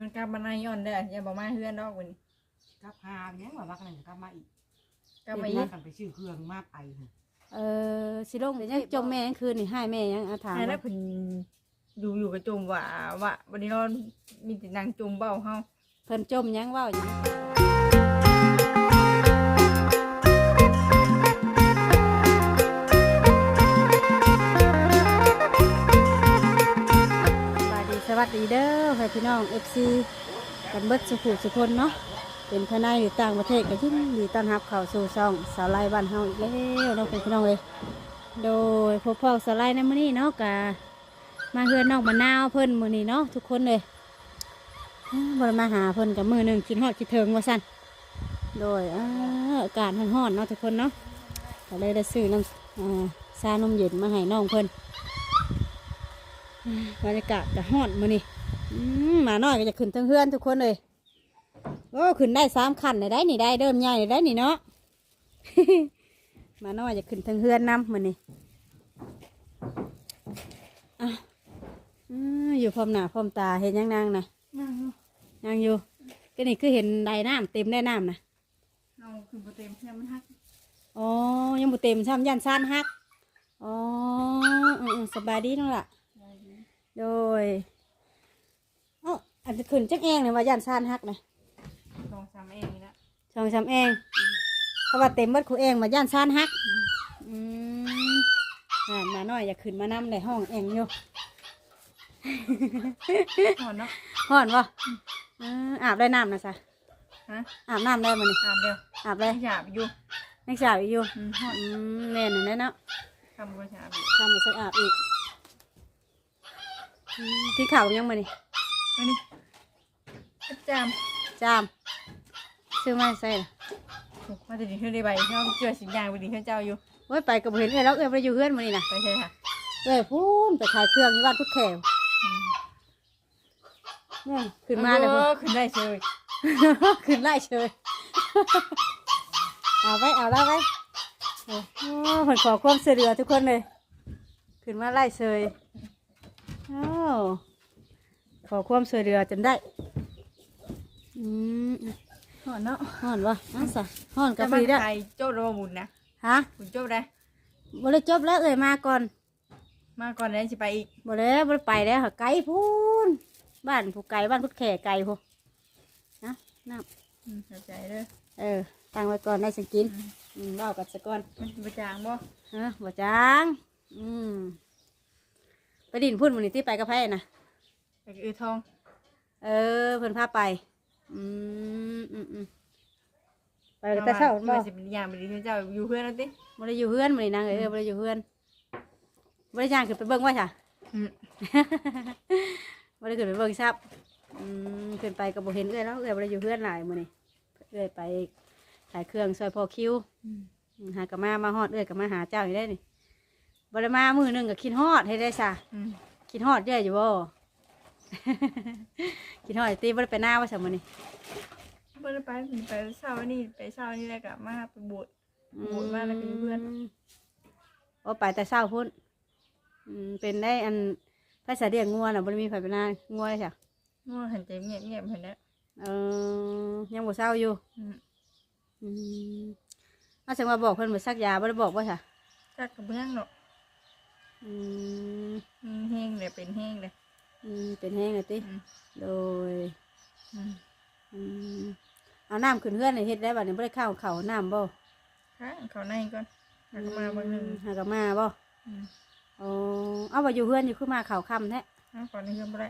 มันกลับมาในย้อนเด้ออย่าบอกมาเฮือนดอกวันนี้กลับหาเนี้ยว่าวักนั่นกลับมาอีกกลับมาเดี๋อียวกกันไปชื่อเครื่องมาไปหั่นเออสิลงเดี๋ยวยังจมแม่ยังคืนนี่ให้แม่ยังอาถามใช่แล้ว่าวเพิ่นอยู่อยู่กับจุมว่าว่าวันนี้นอนมีแต่นางจุมเบ้าเฮา เพิ่นจมยังเว่าอยู่ วัสดีสวัสดีเด้อให้พี่น้อง FC กันเบิดสุขุสุคนเนาะเป็นภายในหรือต่างประเทศก็ยินดีต้อนรับเข้าสู่ช่องสาวไลบ้านเฮาอีกแล้วเนาะพี่น้องเลยโดยพวกพ่อสาวไลในมื้อนี้เนาะกะมาเฮือนนอกมะนาวเพิ่นมื้อนี้เนาะทุกคนเลยบ่มาหาเพิ่นกับมือหนึ่งกินฮอดคิดถึงว่าสั่นโดยอากาศร้อนๆเนาะทุกคนเนาะก็เลยได้ซื้อน้ำอ่าชานมเย็นมาให้น้องเพิ่น บรรยากาศก็ร้อนมื้อนี้อืมหมาน้อยก็จะขึ้นทั้งเฮือนทุกคนเลยโอ้ขึ้นได้สามขั้นได้ได้นี่ได้เดิมใหญ่ได้นี่เนาะหมาน้อยจะขึ้นทั้งเฮือนนำมื้อนี้อะอืมอยู่พร้อมหน้าพร้อมตาเห็นยังนางนะนั่งยังอยู่ก็นี่คือเห็นไดน้ำเต็มได้น้ำนะเอาคือบ่เต็มใช่มันฮักอ๋อยังบ่เต็มซ้ำยันซ่านฮักอ๋ออืมๆสบายดีนั่นล่ะ โดยเอ้าอันนี้ขึ้นจักแองเนี่ยว่ายันซ่านฮักนะสองสามเองนี่ละสองสามแองเพราะว่าเต็มเบิดคูแองว่ายันซ่านฮักอืมอ่านมาหน่อยอยากขึ้นมานำในห้องแองอยู่อ่อนเนาะห่อนวะอืมอาบได้น้ำนะจ๊ะฮะ อาบน้ำได้มั้ยอาบเดียวอาบเลยหยาบอยู่นักสาวอีกอยู่อืมฮอดอืมแน่นอนแน่เนาะคำก็หยาบอยู่ทำมาสักอาบอีก อืมกินข้าวยังมานี่อันนี้ประจามจามซื้อมาใส่ล่ะถูกมาจะดีขึ้นได้ใบเจ้าเจือสินยางไปดีขึ้นเจ้าอยู่โอ้ยไปกับเห็นเอ้ยแล้วเอ้ยไปอยู่เพื่อนมานี่นะไปใช่ค่ะเอ้ยพูนไปขายเครื่องที่บ้านพุทธแขวเนี่ยขึ้นมาเลยอพุ่นอขึ้นได้เฉยขึ้นไล่เชยเอาไว้เอาแล้วไว้โอ้โหผลขอความเสือทุกคนเลย ขึ้นมาไล่เชย อ้าวขอความเสือจนได้อืมหอนเนาะห่อนวะนั่นสะห่อนกับมาพี่ได้อใครโจ้ระบุญนะฮะคุณโจ้ได้บ่ได้จบแล้วเอ่ยมาก่อน มาก่อนแล้วจะไปอีกบ่ได้บ่ได้ไปแล้วค่ะไกลพูนบ้านผู้ไกลบ้านพุทธแขไกลพูนะน้อืมเข้าใจเด้อำเออตั้งไว้ก่อนได้สังกินอืมเล่ากันสักก่อนมันสิประจางบ่ฮะบ่จาง อืม ไปดินพุ่นมันนี่ที่ไปกับไผนะไปกับอือทอง เออเพิ่นพาไป อืมอืมอืมไปกับแต่เช้าบ่บ่สิเป็นยางไปดีขึ้นเจ้าอยู่เพื่อนแล้วติบ่ได้อยู่เฮือนมื้อนี้นางเอ้ยเออบ่ได้อยู่เฮือนบ่ได้ย่างขึ้นไปเบิ่งว่าจ้ะอืมบ่ได้ขึ้นไปเบิ่งซับอืมขึ้นไปกับบ่เห็นเอ้อยแล้วเอ้อยบ่ได้อยู่เพื่อนหลายมื้อนี้เอ้อยไปขายเครื่องซอยพอคิวอืมอืมหากะมามาฮอดเอ้อยก็มาหาเจ้าอยู่ได้นี่ บ่ได้มามื้อหนึงก็คิดฮอดให้ได้ซะอืมคิดฮอดเยอะอยู่บ่ คิดฮอดตีบ่ได้ไปหน้าว่าซั่นมื้อนี้บ่ได้ไปไปเช้านี่ไปเช้านี่แล้วก็มาไปบวชโหดมากเลยเป็นเพื่อนโอ้ไปแต่เช้าพุ่นอืมเป็นได้อันภาษาเรียกงัวน่ะบ่ได้มีไผไปหน้างัวเลยจ้ะง่วงหันใจเงียบเงียบๆเห็นแล้วเออยังบ่เศร้าอยู่อืมอืมเอาจังว่าบอกเพิ่นบ่ซักยาบ่ได้บอกว่าค่ะจักกับเบื้องเนาะ อืมอืมแห้งเลยเป็นแห้งเลยอืมเป็นแห้งเลยติอืมโดยอืมอืมเอาน้ำขึ้นเฮือนให้เฮ็ดได้บัดนี้บ่ได้ข้าวเขาวน้ำบ่ข้างเขาในก่อนแล้วก็มาเบางหนึ่งหากะมาบ่อืมอ๋อเอาว่าอยู่เฮือนอยู่คือมาข้าวค่ำแท้เอาก่อนนี้เพิ่มบ่ได้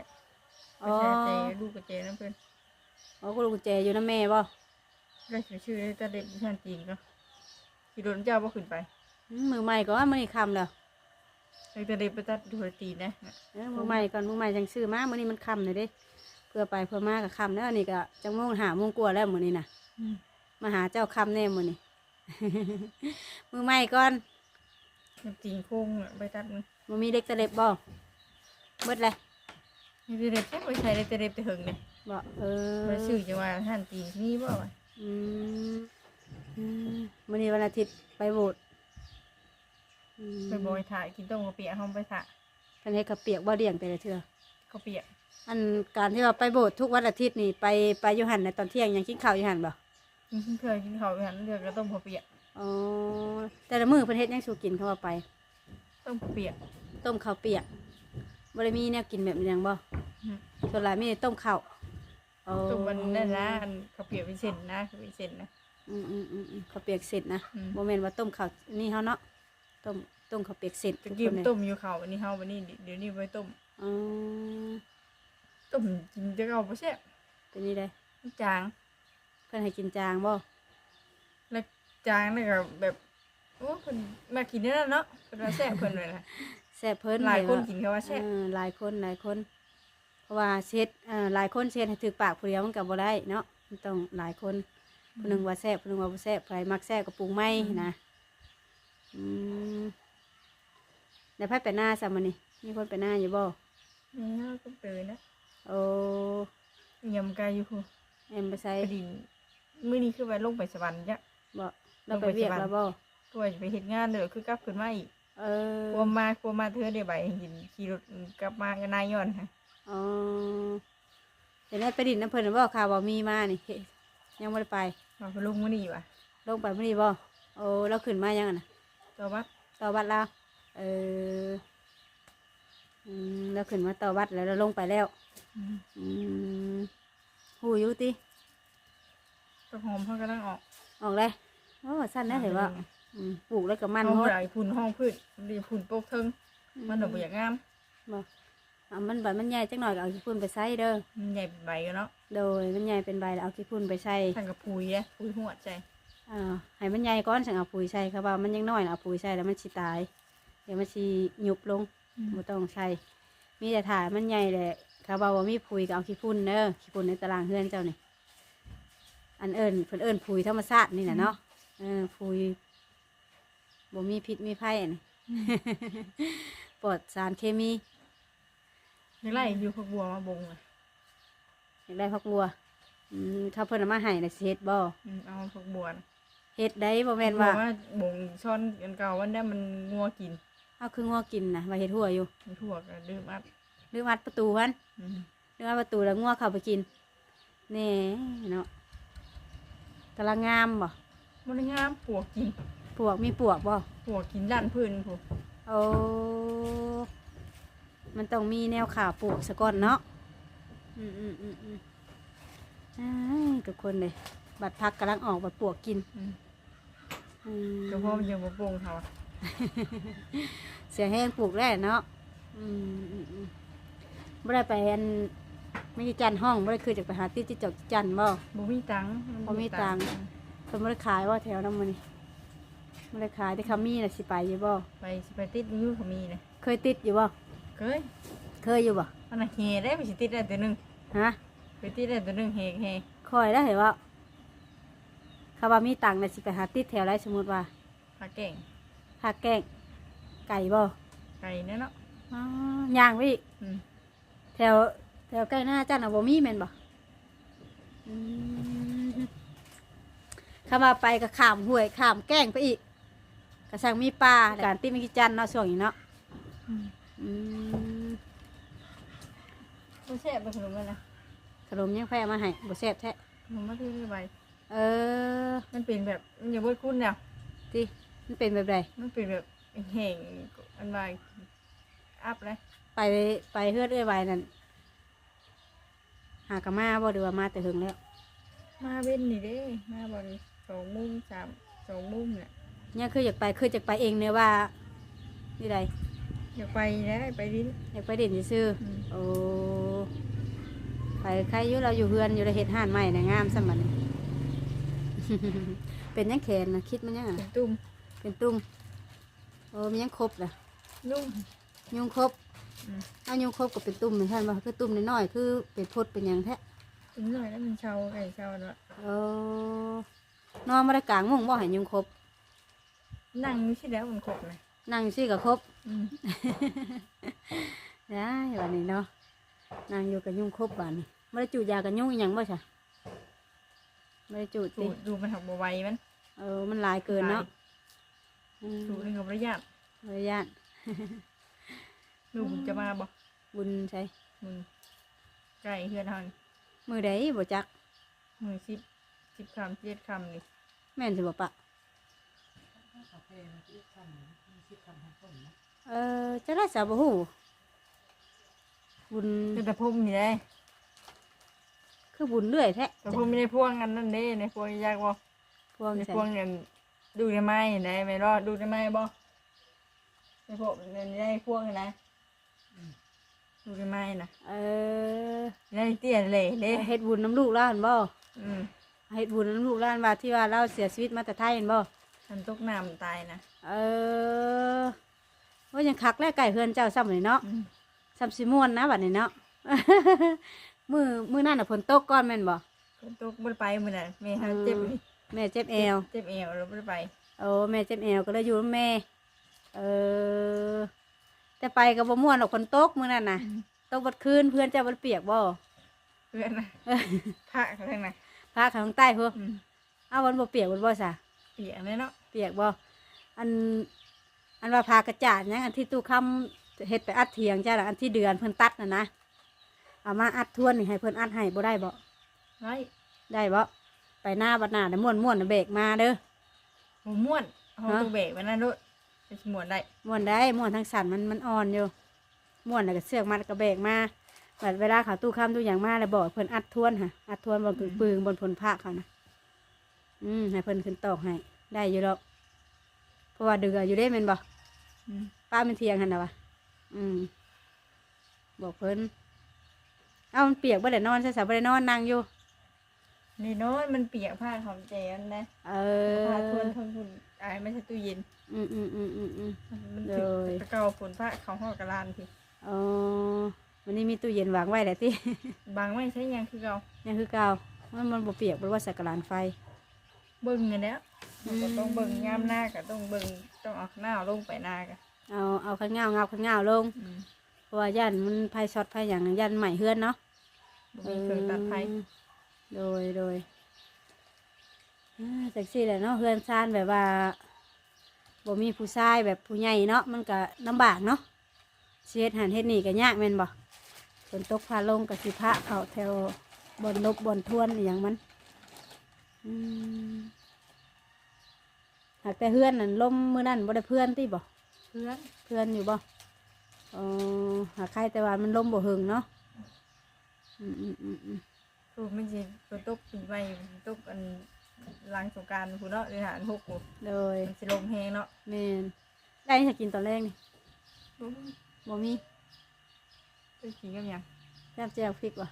อ๋อไปแช่เจลูกกับเจน้ำเพิ่นอ๋อกูลูกกุญแจอยู่นำแม่บ่ได้ชื่อชื่อได้แต่เด็กท่านจีนก็ขี่รถเจ้าบ่ขึ้นไปอืมมือใหม่ก็ว่ามื้อนี้ค่ำแล้ว เลยแต่เด็กไปตัดดูตีนนะเอ้อมือใหม่ก่อนมือใหม่จังซื้อมามื้อนี้มันค่ำเลยเด้เพื่อไปเพื่อมาก็ค่ำแล้วอันนี้ก็จังโมงหาโมงกว่าแล้วมื้อนี้น่ะอืมมาหาเจ้าค่ำแน่มื้อนี้มือใหม่ก่อนน้ำจีนโค้งอะไปตัดมันบ่มีเด็กตะเล็บบ่เบิดเลยนี่แต่เด็กแค่ไปใช้ได้แต่เด็กแต่หึงเลยบ่เออมาซื้อจะว่าท่านจีนนี่บ่วะอืมอืมมื้อนี้วันอาทิตย์ไปโบสถ์อืม ไปบอยถ่ายกินต้มกะเปียกห้องไปถ่ายเพิ่นให้ข้าวเปียกบ่เลี้ยงแต่ละเทื่อกะเปียกอันการที่ว่าไปโบสถ์ทุกวันอาทิตย์นี่ไปไปอยู่หันในตอนเที่ยงยังกินข้าวอยู่หันบ่กินเคยกินข้าวอย่างนั้นเดือก็ต้มข้าวเปียกอ๋อแต่ละมื้อเพิ่นเฮ็ดหยังสู่กินเขาว่าไป ต้มข้าวเปียกต้มข้าวเปียกบ่ได้มีแนวกินแบบนี้หยังบ่อืมส่วนหลายมีแต่ต้มข้าวโอ้ต้มมันนั่นนะอันข้าวเปียกเป็นเส้นนะเป็นเส้นนะอืมอืมอืมอืมข้าวเปียกเสร็จนะอืมบ่แม่นว่าต้มข้าวนี่เฮาเนาะ ต้มต้มข้าวเปียกเสร็จตะกี้มันต้มอยู่ข้าววันนี้เฮาวันนี้เดี๋ยวนี้ไปต้มอ๋อต้มกินจะเอาไปแซ่บเป็นนี่ได้มันจาง เพิ่นให้กินจางบ่แล้วจางนี่ก็แบบโอ้เพิ่นมากินนั่นเนาะเพิ่นว่าแซ่บเพิ่นเลยนะแซ่บเพิ่นหลายคนว่กินเขาว่าแซ่บเออหลายคนหลายคน เพราะว่าเช็ดเอ่อหลายคนเช็ดให้ถือปากผู้เดียวมันก็บ่ได้เนาะมันต้องหลายคนผู้หนึงว่าแซ่บผู้หนึงว่าบ่แซ่บใครมักแซ่บก็ปรุงไม่นะ อืมแล้วไผไปหน้าซะมื้อนี้มีคนไปหน้าอยู่บ่นี่เฮาก็เปิดนะโอ้ยำกายอยู่เอ็มไปใส่ไปดินมื้อนี้คือไปลงไปสวรรค์จ้ะบ่เราไปเวียกแล้วบ่ตัวจะไปเฮ็ดงานเด้อคือกลับขึ้นมาอีกเออกลัวมากลัวมาเธอได้ใบหินขี่รถกลับมาก็นายย้อนฮะอ๋อเดี๋ยวได้ไปดินน้ำเพิ่นน่ะบ่ข่าวว่ามีมานี่เฮ้ยังบ่ได้ไปมาไปลงมื้อนี้ว่ะลงไปมื้อนี้บ่โอ้เราขึ้นมายังอะน่ะ ตัววัดต่อวัดแล้วเอออืมแล้วขึ้นมาต่อวัดแล้วเราลงไปแล้ว อืมอืมหูอยุติตัวหอมเขากำลังออกออกเลยโอ้สั้นนะเห็นว่าอืมปลูกแล้วก็มันห้องหมดไหลพุ่นห้องพืชดีพุ่นโปกเทิงมันดอกเบี้ยงามบ่อะมันใบมันใหญ่จังหน่อยก็เอาขี้พุ่นไปใส่เด้อมันใหญ่เป็นใบกันเนาะโดยมันใหญ่เป็นใบแล้วเอาขี้พุ่นไปใส่ทางกับปุ๋ยอะปุ๋ยหัวใจ อ่าให้มันใหญ่ก้อนสั่งเอาปุ๋ยใส่ครับว่ามันยังน้อยน่ะเอาปุ๋ยใส่แล้วมันสิตาย เดี๋ยวมันสิยุบลงบ่ต้องใส่มีแต่ถ่ายมันใหญ่แหละเขาบอกว่ามีผุยก็เอาขี้พุ่นเด้อขี้พุ่นในตารางเฮือนเจ้านี่อันเอิญเพิ่นเอิญผุยธรรมชาตินี่แหละเนาะเออผุยบ่มีพิษมีภัยอันนี้ ปลอดสารเคมียังไล่อยู่ผักบัวมาบงอะอยากได้พักบัวอืมถ้าเพิ่นเอามาให้น่ะสิเฮ็ดบ่อืมเอาผักบัวนะ เฮ็ดได้บ่แม่นว่าว่าบงช้อนกันเก่าวันนี้มันงัวกินเอาคืองัวกินน่ะว่าเฮ็ดหัวอยู่มันถั่วก็ดื่มอัดหรือมัดประตูพันอืมหรือว่าประตูแล้วงัวเข้าไปกินแนี่เนาะกำลังงามบ่มันงามปวกกินปวกมีปวกบ่ปวกกินด้านพื้นผูโอ้มันต้องมีแนวขาปลูกสะก่อนเนาะอืมอืมอืมอืมอ้ายกับคนเลยบัดพักกำลังออกบัดปวกกิน อืม อืมก็เพราะมันยังบ่ปงเขาอะเสียแห้งปลูกได้เนาะอืมอืมอืมบ่ได้ไปอันไม่ได้จันห้องบ่ได้คือจะไปหาติดจิจกจันบ่ บ่มีตังค์บ่มีตังค์ เพิ่นบ่ได้ขายว่าแถวนั้นมื้อนี้บ่ได้ขายแต่คำมีน่ะสิไปอยู่บ่ ไปสิไปติดอยู่เขามีนะเคยติดอยู่บ่ เคยเคยอยู่บ่ อันน่ะเฮได้ไปสิติดได้ตัวหนึงฮะไปติดได้ตัวหนึงเฮเฮคอยแล้วเห็นว่า เขาว่ามีตังค์น่ะสิไปหาติดแถวไรสมมติว่าพาแก่งหาแกงไก่บ่ไก่เนี่ยเนาะอ๋อย่างไปอีกอืมแถวแถวใกล้หน้าจ้าน่ะบ่มีแม่นบ่อืมเข้ามาไปก็ข้ามห้วยข้ามแกงไปอีกกระสังมีปลาการตีมิกิจันเนาะช่วงนี้เนาะอืมอืมบ่แซ่บไปขนมเลยนะขนมยังแพ้มาให้บ่แซ่บแท้ ขนมมาที่นี่ไป เออมันเป็นแบบมันอย่าเบิดคุณแล้วติมันเป็นแบบใดมันเป็นแบบแห้งอันว่าอัพเลยไปไปเฮือดเอ้อยไว้นั่นหากะมาบ่หรือว่ามาแต่หึงแล้ว มาเว้นนี่เด้ มาบอลสองโมุมสามสองโมุมเนี่ยเนี่ยคืออยากไปคืออยากไปเองเนี่ยว่านี่ใดอยากไปนะไปดิ้นอยากไปเด่นซื่ออืมๆโอ้ ไปใครอยู่เราอยู่เฮือนอยู่ในเห็ดห่านใหม่นะงามสมัน เป็นยังแขนนะคิดมันยังเป็อะนตุ้มเป็นตุ้มโอ้มันยังครบล่ะ นุ่ม ยุงครบอืม เอายุงครบกับเป็นตุ้มเหมือนกันว่าคือตุ้มน้อยๆคือเป็นพดเป็นหยังแท้ตุ้มหน่อยแล้วมันเชาไก่เชาเนาะโอ้นอนมาได้กลางมุ้งบ่เห็นยุงครบนั่งไม่ใช่แล้วมันขบนะนั่งซี่กับครบอืมได้วันนี้เนาะนางอยู่กับยุงครบวันนี้ไม่ได้จูดยากับยุงอหย่างบ่ใช่ ไม่ได้จูดจูสิดดูมันหักบไวมันเออมันลายเกินเนาะอืมดูดนี่กับระยะบริญาตลูกจะมาบ่บุญใช่มึงไก่เฮือนทางมือใดบ่จักมือสิบสิบคำเจ็ดคำนี่แม่นสิบ่ปะ เออจะได้สาวบ่ฮู้บุญเป็นแต่พุ่มนี่เลย คือบุญเรื่อยแท้แต่พวกไม่ได้พวงกันนั่นนี่ในพวงยากบ่พวงในพวงกันดูได้ไหมได้ไหมรอดดูได้ไหมบ่ในพวกในในพวงนะดูได้ไหมนะเออในเตี้ยเลยเด้เฮ็ดบุญน้ำลูกล้านบ่เฮ็ดบุญน้ำลูกล้านว่าที่ว่าเราเสียชีวิตมาแต่ไทยเห็นบ่มันตกน้ำตายนะเออว่ายังคักแลกไก่เฮือนเจ้าซ้ำเลยเนาะซ้ำสีม่วนนะบัดนี้เนาะ มือมือนั่นอะฝนตกก่อนแม่นบ่คนตกบ่ได้ไปมื้อนั่นแม่หาเจ็บแม่เจ็บเอวเจ็บเอวแล้วบ่ได้ไปโอ้แม่เจ็บเอวก็เลยอยู่แม่เออแต่ไปกับบ่ม่วนหรอกฝนตกมื้อนั่นน่ะตกบัดคืนเพื่อนเจ้าบ่เปียกบ่เพื่อนน่ะพระข้างน่ะพาข้างใต้พุ่นอืเอาวันบ่เปียกวันบ่ซะเปียกแน่เนาะเปียกบ่อัน อันว่าพากระจาดนี่ยอันที่ตู้คำเห็ดไปอัดเถียงจ้าหรออันที่เดือนเพิ่นตัดน่ะนะ เอามาอัดทวนนี่ให้เพิ่นอัดให้บ่ได้บ่ไว้ได้บ่ไปหน้าบัดหน้าเดี๋ยวม้วนม้วนเดี๋ยวเบรกมาเด้อ หมูม่วนเอาฮะ ตัวเบรกไว้นั่นด้วยม้วนได้ม้วนได้ม้วนทั้งสันมันมันอ่อนอยู่ม้วนแล้วก็เสือกมัดกระเบรกมาแบบเวลาเขาตู้ข้ามตู้อย่างมาแล้บอกเพิ่นอัดทวนค่ะอัดทวนบนปืนบนผลผ้าเขานะอืมให้เพิ่นขึ้นตอกให้ได้อยู่แล้วเพราะว่าเดืออยู่ได้แมันบ่ป้าเป็นเทียงหันนะวะอืมบอกเพิ่น เอามันเปียกบ่ได้นอนใช่สาวบ่ได้นอนนั่งอยู่ นี่เนาะมันเปียกผ้าของแจนนะเออผ้าทวนทนฝุ่นอายไม่ใช่ตู้เย็น อืมอืมอืมอืมอืม มันถึงเลย ตะเกาฝนผ้าเขาห่อกระลานทีอ๋อวันนี้มีตู้เย็นวางไว้แหละที่ บางไม่ใช่ยังคือเรายังคือเก่ามันมันบ่เปียกบ่ว่าสักกะลานไฟ เบิ่งกันแล้วต้องเบิ่งยามหน้าก็ต้องเบิ่งต้องเออกหน้าลงไปหน้ากันเอาเอาข้างเงาเงาข้างเงาลง ราะว่าย่านมันไพ่ช็อตไพ่อย่างย่านใหม่เฮือนเนาะบ่มีต่อไฟเอโดยโดยอ่าจากสี่แหละเนาะเฮือนซานแบบว่าบ่มีผู้ชายแบบผู้ใหญ่เนาะมันก็ลำบากเนาะเช็ดหันเฮ็ดนี่ก็ยากแม่นบ่ฝนตกพาลงก็สิพระเข้าแถวบอนนบบนทวนอย่างมันอืมหากแต่เฮือนนั่นลมมื้อนั่นบ่ได้เพื่อนติบ่เพื่อนเพื่อนอยู่บ่ หาไข่แต่ว่ามันล้มบ่หึงเนาะอืมอืมอืมอืมถูกม่นสิตัวตกปีใหม่ตกอันหลังสงการคุณเนาะเดือนหาหกพุ่นโยมันสิลมแฮงเนาะแม่นได้จะกินตอนแรกนี่บ่มีไปกินกับหยังแซ่บแจ่วพริกว่ะ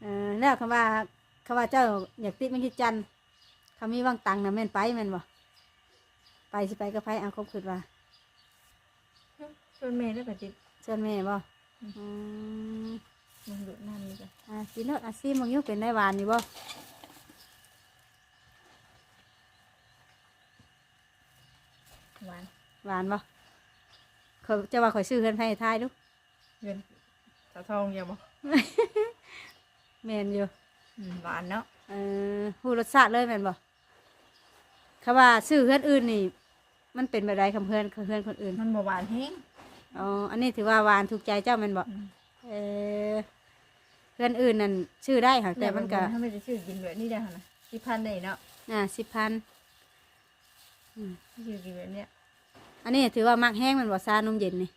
เออแล้วคำว่าคำว่าเจ้าอยากติดม่คิดจันคำมีว่างตังนะแม่นไปแม่นบ่ไปสิไปก็ไปเอาครบคืนว่า ชวนแม่ได้ปะจิต ส่วนแม่บ่อืมมึงดูน้ำนี่จ้ะอ่ากินแล้วอาซีมึงอยุเป็นได้หวานอยู่บ่หวานหวานบ่เขาจะว่าข่อยซื้อเพื่อนไผ่ทายดูเงินสาวทองอย่าบ่กแม่นอยู่หวานเนาะเออหูรสชาติเลยแม่นบ่คาว่าซื้อเพื่อนอื่นนี่ มันเป็นแบบไรคำเพื่อนเพื่อนคนอื่น มันบ่หวานแห้ง อ๋อ อันนี้ถือว่าหวานถูกใจเจ้ามันบ่ เออเพื่อนอื่นนั่นชื่อได้ค่ะแต่มันก็ถ้าไม่ได้ชื่อกินแบบนี้ได้ค่ะสิบพันได้เนาะอ่าสิบพันชื่อกินแบบเนี้ยอันนี้ถือว่ามักแห้งมันบอกซานมเย็นนี่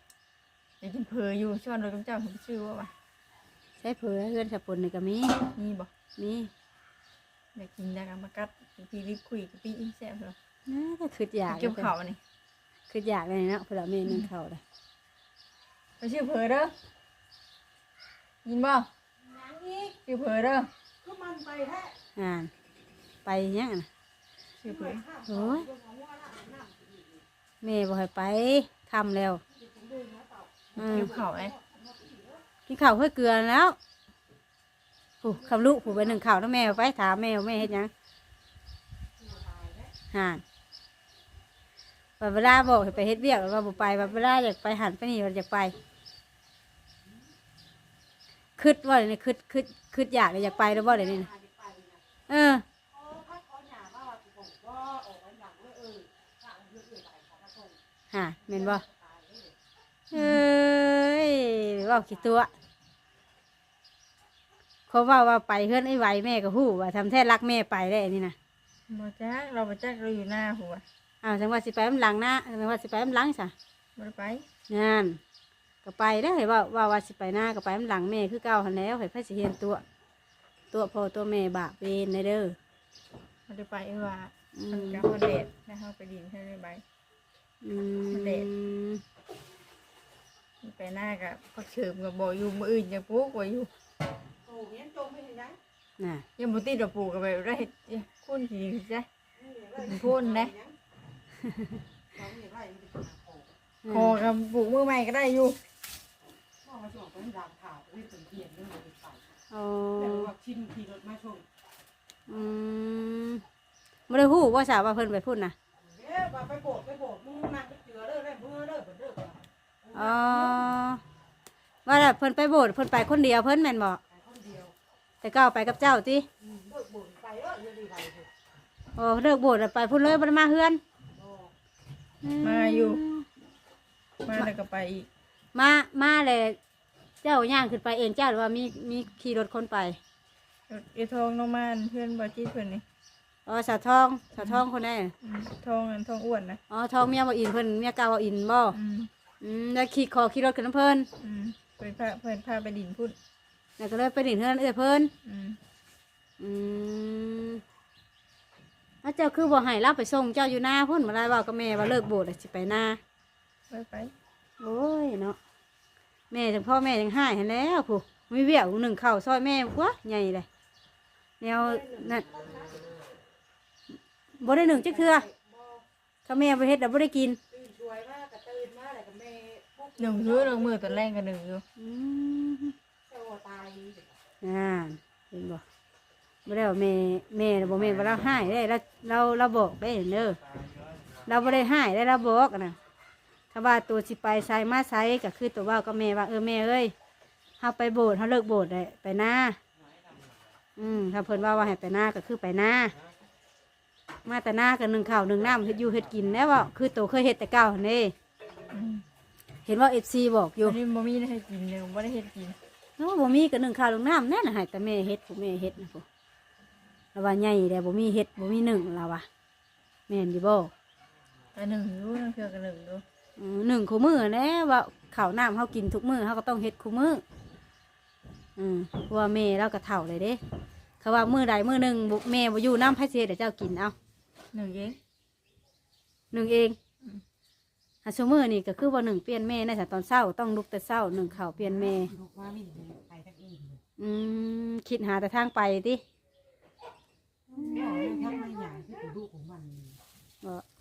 อยากกินเผลออยู่ช้อนเรากำเจ้าผมชื่อว่าว่ะใช้เผือเพื่อนสปนเลยก็มีมีบอกมีอยากกินนะครับมากัดพี่รีบคุยกับพี่อินแซ่บเลยน่าจะคืออยากเก็บเข่านี่คืออยากเลยเนาะพผื่อเมนนึงเข่าเลย ไปชื่อเผอเด้อยินบ่ยังอีกชื่เผอเด้อก็มันไปแทะอ่านไปยังน่ะชื่อเผอโอ้ยแม่บอกให้ไปทำแล้วกินข้าวไอ้กินข้าวเพื่อเกลือแล้วผู้คำลุผู้ไปหนึ่งข้าวแล้วแม่ไปถามแม่แม่เฮ็ดยังห่านบัดเวลาบอกให้ไปเฮ็ดเบี้ยกแลาบอกไปบัดเวลาอยากไปหันไปนี่เราอยากไป คืดว่าเลยเนี่ยคืดคืดคืดอยากเลยอยากไปแล้วว่าเลยนี่ยเออฮะเมนบ่เอ้ยว่าคิดตัวเขาว่าว่าไปเพื่อนไอ้ไวแม่กับหู้ว่าทำแท้รักแม่ไปได้นี่นะมาจ้าเรามาจ้าเราอยู่หน้าหัวอ้าวจังว่าสิไปมันหลังหน้าจังว่าสิไปมันหลังสะมาไปงาน ก็ไปได้อว่าว่าว่าสิไปหน้าก็ไปมันหลังแม่คือเก่าหันแล้วให้พระสิเห็นตัว ตัวพ่อตัวแม่บาปเวรในเด้อบ่ได้ไปว่าอืมันมก็ฮอดเดทนะเฮาไปดินให้ได้ไปอืเด็ดมไปหน้ากับพักเฉิมกับบ่อยู่มื้ออื่นจะปลูกไว้อยู่โอ้ยจมไม่เห็นได้น่ะยังบ่ติดดอกปลูกก็ไปได้เฮ็ดคุณสิจ้ะเป็นพูนนะเขาเห็นไรมันเป็นโอ้พอกับปลูกมือใหม่ก็ได้อยู่ มองมาช่วงเป็นดางข่าวไม่เป็นเพียนเรื่องอะไรไปโอ้แต่ว่าชินขี่รถมาช่วงอืมไม่ได้ฮู้ว่าสาวว่าเพิ่นไปพูดนะเอ๊ะว่าไปโบกไปโบกมึงนั่งไปเจือเด้อได้เบื่อเด้อเบื่อเด้ออ๋อว่าแต่เพิ่นไปโบสถ์เพิ่นไปคนเดียวเพิ่นแม่นบ่ไปคนเดียวแต่ก็เอาไปกับเจ้าติเลิกบ่นไปเออเรื่องอะไรเถอะโอ้เลิกโบสถ์แล้วไปพุ่นเลยบ่ได้มาเฮือนโอ้มาอยู่ มาแล้วก็ไปอีก มามาเลย เจ้าย่างขึ้นไปเองเจ้าหรือว่ามีมีขี่รถคนไปไอ้ทองน้องมานเพื่อนบ่จิตเพิ่นนี่อ๋อสาวทองสาวทองคนไหนอืมทองอันทองอ้วนนะอ๋อทองเมียบ่อินเพิ่นเมียเก่าบ่อินบ่อืมอืมแล้วขี่คอขี่รถขึ้นน้ำเพิ่นอืมเพิ่นพาเพิ่นพาไปดินพุ่นแล้วก็เลยไปดิ่งเฮือนเอ้ยเพิ่นอืมอืมแล้วเจ้าคือบ่ให้เราไปส่งเจ้าอยู่หน้าพุ่นมาได้ว่าก็แม่ว่าเลิกโบสถ์แล้วสิไปหน้าไปไป โอ้ยเนาะแม่จังพ่อแม่ยังให้หันแหล้วผู้มีเวียกหนึ่งเข่าวซอยแม่กว่าใหญ่เลยแนวนั่นบ่ได้หนึ่งจักเทื่อถ้าแม่ไปเฮ็ดแล้วบ่ได้กินตื่นช่วยมากกะตื่นมาแล้วก็แม่ปุ๊บหนึ่งซื้อหนึ่งมือตอนแรกก็หนึ่งอยู่อืมเจ้าตายอ่าเห็นบ่บ่ได้ว่าแม่แม่น่ะบ่แม่นว่าเราให้ได้เราเราเราบอกได้เด้อเราบ่ได้ให้ได้เราบอกอะนะ ถ้าว่าตัวสิไปใส่มาใส่ก็คือตัวเว่าก็แม่ว่าเออแม่เอ้ยเฮาไปโบสถ์เฮาเลิกโบสถ์ได้ไปหน้าอืมถ้าเพิ่นว่าว่าให้ไปหน้าก็คือไปหน้ามาแต่หน้าก็หนึ่งข้าวหนึ่งน้ำเฮ็ดอยู่เฮ็ดกินแล้วว่าคือตัวเคยเฮ็ดแต่เก่าหั่นเด้อืมเห็นว่า FC บอกอยู่อันนี้บ่มีให้กินเลยบ่ได้เฮ็ดกินโอ้บ่มีก็หนึ่งข้าวหนึ่งน้ำแน่น่ะให้แต่แม่เฮ็ดผู้แม่เฮ็ดนะผู้แล้วว่าใหญ่แล้วบ่มีเฮ็ดบ่มีหนึ่งแล้วว่ะแม่นอยู่บ่ก็หนึ่งอยู่นั่นคือก็หนึ่งอยู่อืม หนึ่งคู่มือแน่ว่าข้าวน้ำเฮากินทุกมื้อเฮาก็ต้องเฮ็ดคู่มืออืมเพราะว่าแม่เราก็เฒ่าเลยเด้เขาว่ามื้อใดมื้อหนึ่งบ่แม่บ่อยู่น้ำไผสิเฮ็ดให้เจ้ากินเอาหนึ่งเองหนึ่งเองหาซุมื้อนี่ก็คือว่าหนึ่งเปลี่ยนแม่ในแต่ตอนเช้าต้องลุกแต่เช้าหนึ่งข้าวเปลี่ยนแม่ลูกมาไม่เห็นไปทั้งอื่นเลยอืมคิดหาแต่ทางไปติบอกเลยทั้งไม่ใหญ่ที่เป็นลูกของมัน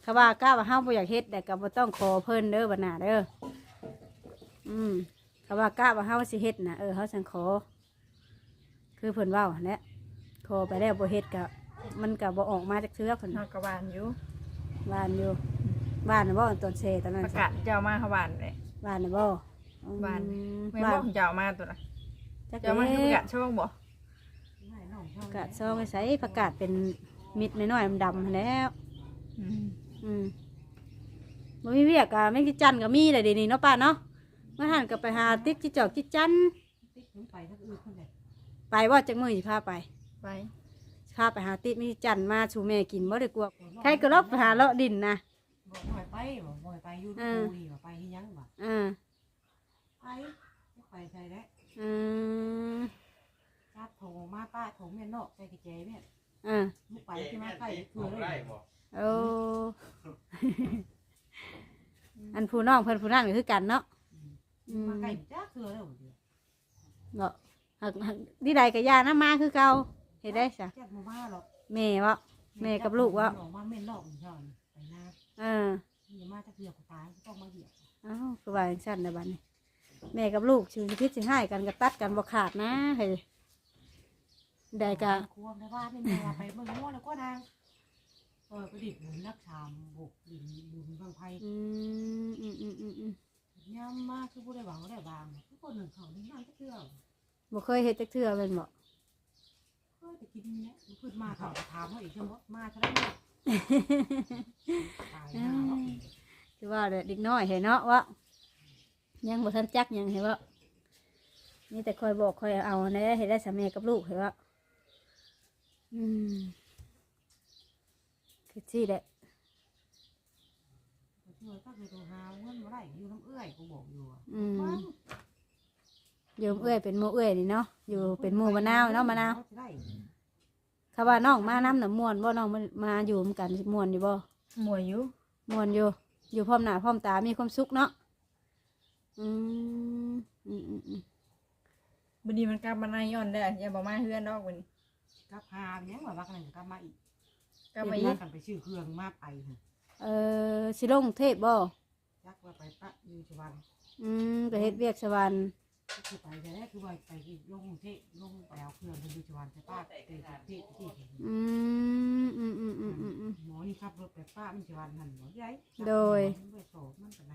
บ่เขาว่ากล้าว่าเฮาบ่อยากเฮ็ดแต่ก็บ่ต้องขอเพิ่นเด้อบัดหน้าเด้ออืมเขาว่ากล้าว่าเฮาสิเฮ็ดน่ะเออเฮาสังขอ คือเพิ่นเว้าหั่นแหละขอไปแล้วบ่เฮ็ดก็มันก็บ่ออกมาจากเทือกเพิ่นเฮากระบานอยู่บ้านอยู่บ้านน่ะบ่ตอนเซตอนนั้นประกาศเจ้ามาเขาบานเลยบ้านน่ะบ่อืมบ้านไม่บ้าบนอกเจ้ามาตัวน่ะจักเจ้ามาให้ประเด้ กาศช่วงบ่ไม่น้องชอบประกาศซองไว้ใส่ประกาศเป็นมิดน้อยๆดำๆหั้นแหล้วอืม อืมบ่มีเวียกอะแม่งจิจันก็มีแหละเดี๋ยวนี้เนาะป้าเนาะเมื่อหันก็ไปหาติ๊กจิจอกจิจันติ๊กถึงไปทั้งอื่นคนเดียวไปว่าจักมือสิพาไปไปพาไปหาติ๊กมีจันมาชูแม่กินบ่ได้กลัวใครก็ลอกไปหาเลาะดินนะบอกหน่อยไปบอกหน่อยไปอยู่ดูดีว่าไปที่ยังบ่อ่าไปไปใส่แล้วอืมจับโถมาป้าโถเมียนอกใส่กระเจเนี่ยอ่าลูกไปที่มาใส่คือเลย โอ้ อันผู้น้องเพิ่นผู้นั่นก็คือกันเนาะอืมมาไก่จ้าคือเลยเดียวบ่หักหักที่ใดก็ย่านะมาคือเก่าเฮ็ดได้ซะจัดมาบ้าหรอกแม่วะแม่กับลูกวะออกมาเม่นนอกอีกช่อนไปหน้าเอออย่ามาจะเกี่ยวกับตายต้องมาเหยียบเอ้าคือว่าจังซั่นนะบัดนี้แม่กับลูกชื่อคิดสิให้กันก็ตัดกันบ่ขาดนะเฮ้ยได้ก็ควงได้ว่าไม่มีไปเมืองมั่วแล้วก็นาง เออประดิษฐ์หมุนนักชามบุกดินบุญบางไพ่อืมอืมอืมอืมอืมย่ำมากคือผู้ได้หวังได้บางทุกคนหนึ่งเขานี่นั่งก็เชื่อบ่เคยเฮ็ดจักเทื่อแม่นบ่เออจะกินเนี่ยพูดมาเขาถามว่าอีกชั่วโมงมาเท่าไหร่ตายหน้าเนาะคือว่าเด็กน้อยเห็นเนาะว่ายังบ่ทันจักหยังเห็นบ่นี่แต่คอยบอกคอยเอาในเห็นได้สามีกับลูกเห็นว่าอืม คือที่แหละช่วยก็คือตัวหาเงินมาได้อยู่น้ำเอื้อยกูบอกอยู่อะอืมโยมเอื้อยเป็นหมูเอื้อยนี่เนาะอยู่เป็นหมูมะนาวเนาะมะนาวเขได้เขาว่าน้องมาน้ำหนำมวนบ่น้องมามาอยู่มกันมวนอยู่บ่หมวยอยู่มวนอยู่ อยู่พร้อมหน้าพร้อมตามีความสุขเนาะอืมอืมอืมอืมบัดนี้มันกลับมาในย้อนได้ออย่าบอกมาเฮือนดอกบัดนี้กลับหาเนี้ยว่าวักหนึ่งกลับมาอีก กลับมาเดี๋อียวกกันไปชื่อเครื่องมาไปเถอะเออสิลงเทพบ่จักว่าไปปะอยู่ชวันอืมไปเฮ็ดเวียกสวรรค์ก็คือไปแต่แรกคือว่าไปลงเทลงไปเอาเครื่องเป็นอยู่ชวันแต่ป้าเตะเตะเตะที่อืมอืมอืมอืมอืมอืม หมอนี่ขับรถไปป้ามันชวันหันหมอใหญ่โดย มันไม่โศกมันเป็นไร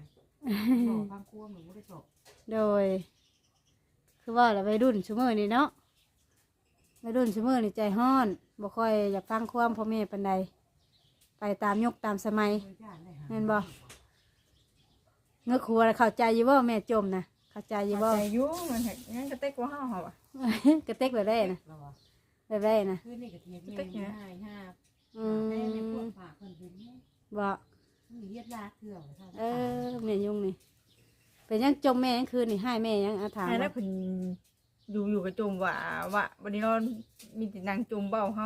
โศกบางกลัวมันไม่ได้โศกโดย คือว่าละวัยรุ่นชั่วโมงนี่เนาะ วัยรุ่นชั่วโมงนี่ใจห้อนบ่ค่อยอยากฟังความพ่อแม่ปานใดไปตามยุคตามสมัยเคยย่านได้หาแม่นบ่เงือกครัวเข้าใจอยู่บ่แม่จมนะเข้าใจอยู่บ่เข้าใจอยู่มันเห็นงั้นก็เต็กว่าเฮาเหรอวะกระเต็กแบบได้นะแล้วว่าแบบได้นะคือนี่กระเทียมแม่ง่ายห้าอืแม่ในพวมกฝากคนเป็นเนี่ยบ่มีเยียดลาเถื่อนเท่าเออแม่ยุ่งนี่เป็นยังจมแม่ยังคืนนี่ให้แม่ยังอาถามไอ้แล้วว่าเพิ่น อยู่อยู่กับจมว่าว่าบัดนี้นอนมีแต่นางจมเบ้าเฮา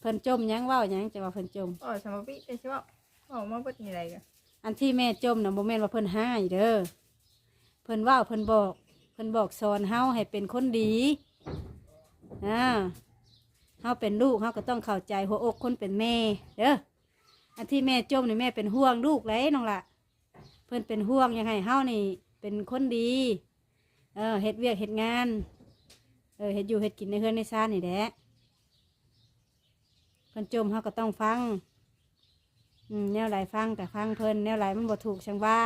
เพิ่นจมยังเว้ายังจะว่าเพิ่นจม อ๋อสมบิได้ใช่ป่ะออกมาเบิดนี่อะไรกันอันที่แม่จมน่ะบ่แม่นว่าเพิ่นให้เด้อเพิ่นเว้าเพิ่นบอกเพิ่นบอกสอนเฮาให้เป็นคนดีอ่าเฮาเป็นลูกเฮาก็ต้องเข้าใจหัวอกคนเป็นแม่เด้ออันที่แม่จมนี่แม่เป็นห่วงลูกเลยน้องละเพิ่นเป็นห่วงยังไงเฮานี่ เป็นคนดี เออเฮ็ดเวียกเฮ็ดงาน เออเฮ็ดอยู่เฮ็ดกินในเฮือนในซ่านนี่แหละเพิ่นจมเฮาก็ต้องฟังอืมแนวไหลฟังแต่ฟังเพิ่นแนวไหลมันบ่ถูกชังว่า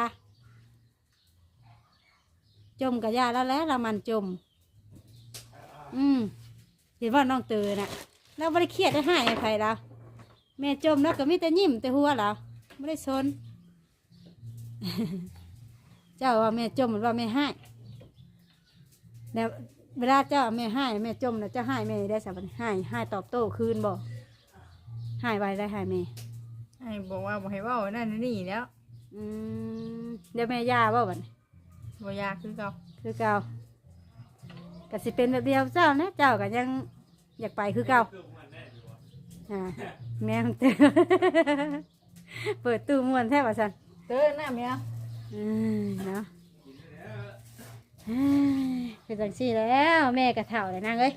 จมกับยาแล้วแหล้วเรามันจม อืมเห็นว่าน้องเตอน่ะเราไม่ได้เครียดได้ให้ใครแล้วแม่จมแล้วก็มีแต่ยิ้มแต่หัวเราไม่ได้สนเจ้าว่าแม่จมหมือว่าแม่ให้แล้ว เวลาเจ้าแม่ให้แม่จมนะเจ้าให้แม่ได้สักวันให้ให้ตอบโต้คืนบ่ให้ไว้ได้ให้แม่ไอ้บอกว่าบอกให้เว่านั่นนี่แล้วอืมเดี๋ยวแม่ย่าบ่บัดนี้บ่ยากคือเก่าคือเก่าก็สิเป็นแบบเดียวเจ้านะเจ้าก็ยังอยากไปคือเก่าอ่าแม่มันเตือนเปิดตู้มวนแทบว่าสันเต้อหน้าเมียอืมเนาะ เอ้ยเป็นจังซี่แล้วแม่กระเถ่าเลยนางเอ้ย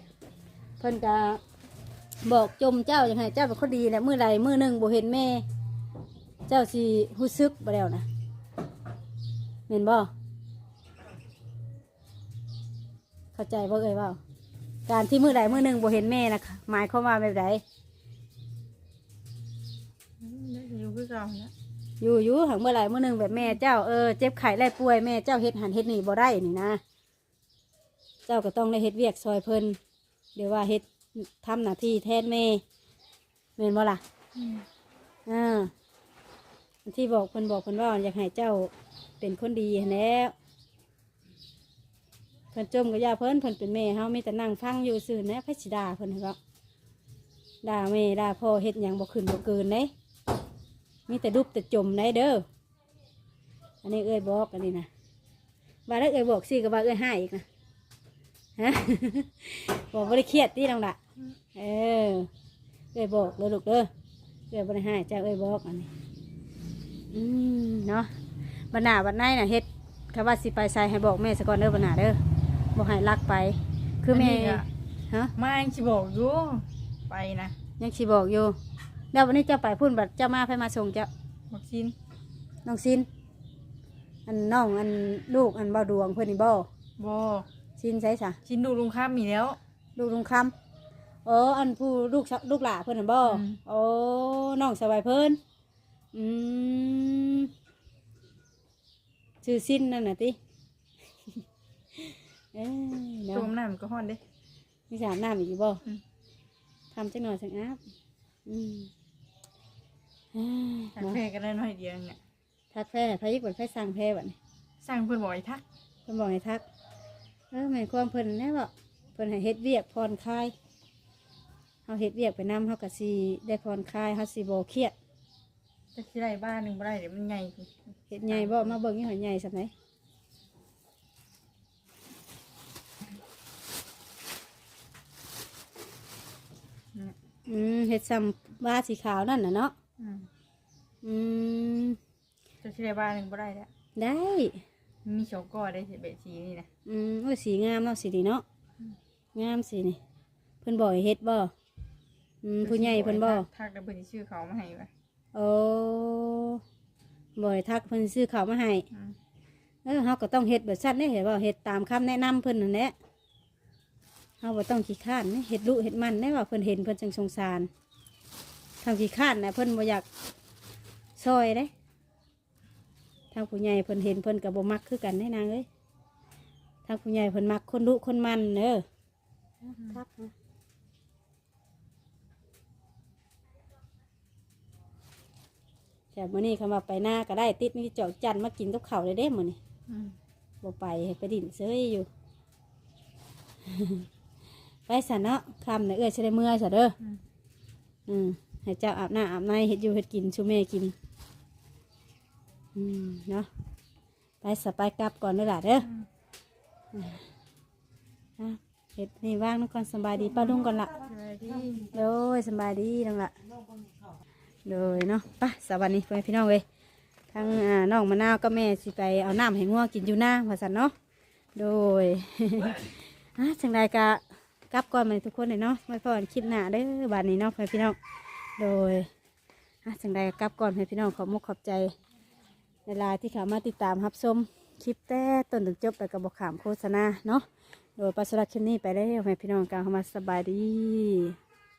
เพิ่นก็บอกจมเจ้ายังไงเจ้าเป็นคนดีแหละมือใดมือหนึ่งบ่เห็นแม่ เจ้าสิรู้สึกบ่แล้วนะเห็นบ่เข้าใจบ่เอ่ยเว่าการที่มือใดมือหนึ่งบ่เห็นแม่นะหมายความว่าแบบใดอยู่คือเก่านะ อยู่อยู่หังเมื่อไหร่มือหนึ่งแบบแม่เจ้าเออเจ็บไข้ไล่ป่วยแม่เจ้าเฮ็ดหันเฮ็ดนี่บ่ได้นี่นะ เจ้าก็ต้องได้เฮ็ดเวียกซอยเพิ่นเดี๋ยวว่าเฮ็ดทำหน้าที่แทนแม่แม่นบ่ล่ะอ่าอันที่บอกเพิ่นบอกเพิ่นว่าอยากให้เจ้าเป็นคนดีหั้นแหล้วเพิ่นจมกับยาเพิ่นเพิ่นเป็นแม่เฮามีแต่นั่งฟังอยู่ซื่อนะพระสิดาเพิ่นเหรอด่าแม่ด่าพ่อเฮ็ดหยังบ่ขึ้นบ่เกินเด้ มีแต่ดุบแต่จมได้เด้อ อันนี้เอ้ยบอกอันนี้นะบาแล้วเอ้ยบอกสิกับว่าเอ้ยให้อีกนะฮะบอกว่าได้เครียดตีน้องละเออ เอ้ยบอกเลยลูกเด้อ เอ้ยบ่ได้ให้เจ้าเอ้ยบอกอันนี้ อืมเนาะบรรณาบันไนน่ะเฮ็ดคำว่าสิไปใส่ให้บอกแม่สก่อนเด้อบรรณาเด้อบอกให้รักไป คือแม่ ฮะ มาอังสิบอกอยู่ ไปนะ ยังสิบอกอยู่ แล้ววันนี้เจ้าไปพุ่นบัดเจ้ามาให้มาส่งเจ้าวัคซีนน้องซิน อันน้องอันลูกอันเบาดวงเพื่อนนี่บ่บ่ซินใช่สะชินดูลุงข้ามมีแล้ว ลูกลุงคำอ๋ออันผู้ลูกสะลูกหล่าเพื่อนน่ะบ่อืม โอ้น้องสบายเพิ่นอืมชื่อซินนั่นน่ะติเอ้ยเนาะต้มน้ำมันก็ฮ้อนเด้ มีสามน้ำอีกอยู่บ่อืม ทำจังหน่อยสังอาบอืมเอ้ย ทักเนาะแพ้กันได้น้อยเดียวเนี่ยทักแพ้พระยิกบนไฟสั่งแพ้บัดนี้สร้างเพิ่นบ่อยทักเพิ่นบอกให้ทัก เออหมายความเพิ่นแน่บ่เพิ่นให้เฮ็ดเวียกผ่อนคลายเฮาเฮ็ดเวียกไปนํเฮาก็สิได้ผ่อนคลายเฮาสิบ่เครียดจะสิได้บ้านหนึ่งบ่ได้เดี๋ยวมันใหญ่สิเฮ็ดใหญ่บ่มาเบิ่งนี่หอยใหญ่ซำไหนอืมเฮ็ดซ้ำว่าสีขาวนั่นน่ะเนาะ อืมอืมจะสิได้บ้านหนึ่งบ่ได้แล้วได้มันมีโชกก้อได้สิเบ็ดสีนี่นะอืมโอ้ยสีงามเนาะสีนี้เนาะงามสีนี่เพิ่นบอกให้เฮ็ดบ่อืมผู้ใหญ่เพิ่นบ่ทักแล้วเพิ่นสิชื่อเขามาให้ไว้โอ้บ่ให้ทักเพิ่นซื้อข้าวมาให้อืมเออเฮาก็ต้องเฮ็ดแบบซั่นเด้เห็นบ่เฮ็ดตามคำแนะนำเพิ่นนั่นแหละเฮาบ่ต้องขี้ข้านเด้เฮ็ดลุเฮ็ดมันได้ว่าเพิ่นเห็นเพิ่นจังสงสาร ทางขี้ข้านน่ะเพิ่นบ่อยากซอยเด้ทางผู้ใหญ่เพิ่นเห็นเพิ่นก็บ่มักคือกันได้นางเอ้ยทางผู้ใหญ่เพิ่นมักคนลุคนมันเด้อครับแต่มื้อนี้คำว่าไปหน้าก็ได้ติดนี่เจาะจันทร์มากินกับข้าวเลยเด้มื้อนี้อืมบ่ไปให้ไปดินเซยอยู่ ไปสันเนาะคำเนี่ยเอ้ยจะได้เมื่อยซะเด้ออืมอืม ให้เจ้าอาบน้ำอาบในเฮ็ดอยู่เฮ็ดกินชูแม่กิน อืมเนาะไปสไปกลับก่อนเด้อล่ะเด้ออืมอะเฮ็ดนี่ว่างน้องก่อนสำบายดีป้าลุงก่อนละสวัสดีโดยสำบายดีน้องละโดยเนาะไปสวัสดีพี่น้องเว้ยทั้งอ่าน้องมะนาวก็แม่สิไปเอาน้ำให้งัวกินอยู่หน้าว่าสันเนาะโดยอะจังใดกะกลับก่อนมาทุกคนเลยเนาะไม่พอกันคลิปหน้าเด้อบ้านนี้เนาะพี่น้อง โดยอะจังใดก็กลับก่อนให้พี่น้องขอบมุกขอบใจเวลาที่เขามาติดตามรับชมคลิปแต่ต้นถึงจบแต่กระบอกขามโฆษณาเนาะโดยปัสสาวะคลิปนี้ไปแล้วให้พี่น้องกลางเข้ามาสบายดี